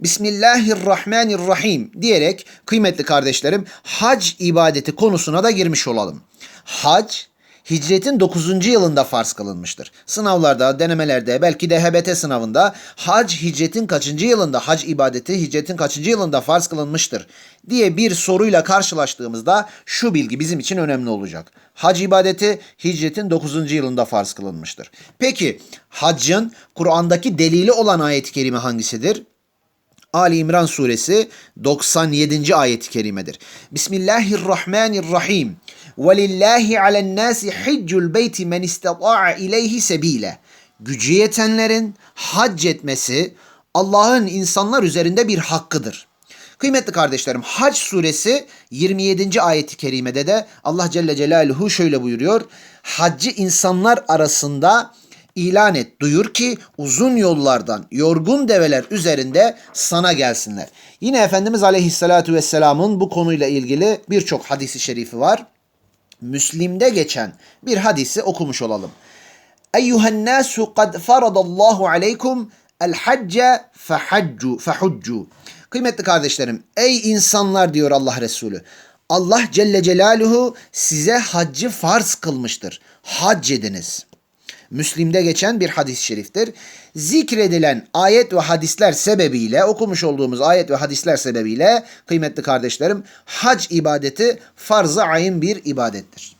Bismillahirrahmanirrahim diyerek kıymetli kardeşlerim hac ibadeti konusuna da girmiş olalım. Hac hicretin 9. yılında farz kılınmıştır. Sınavlarda, denemelerde, belki de HBT sınavında hac hicretin kaçıncı yılında, hac ibadeti hicretin kaçıncı yılında farz kılınmıştır diye bir soruyla karşılaştığımızda şu bilgi bizim için önemli olacak. Hac ibadeti hicretin 9. yılında farz kılınmıştır. Peki haccın Kur'an'daki delili olan ayet-i kerime hangisidir? Ali İmran suresi 97. ayet-i kerimedir. Bismillahirrahmanirrahim. Velillahi alennâsi hiccul beyti men istata'a ileyhi sebile. Gücü yetenlerin hac etmesi Allah'ın insanlar üzerinde bir hakkıdır. Kıymetli kardeşlerim Hac suresi 27. ayeti kerimede de Allah Celle Celaluhu şöyle buyuruyor. Haccı insanlar arasında ilan et, duyur ki uzun yollardan yorgun develer üzerinde sana gelsinler. Yine Efendimiz Aleyhisselatü Vesselam'ın bu konuyla ilgili birçok hadisi şerifi var. Müslim'de geçen bir hadisi okumuş olalım. Eyyühen nasu kad faradallahu aleykum el hacce fehaccu fehudcu. Kıymetli kardeşlerim, ey insanlar diyor Allah Resulü. Allah Celle Celaluhu size haccı farz kılmıştır. Hac ediniz. Müslim'de geçen bir hadis-i şeriftir. Zikredilen ayet ve hadisler sebebiyle, okumuş olduğumuz ayet ve hadisler sebebiyle kıymetli kardeşlerim, hac ibadeti farz-ı ayın bir ibadettir.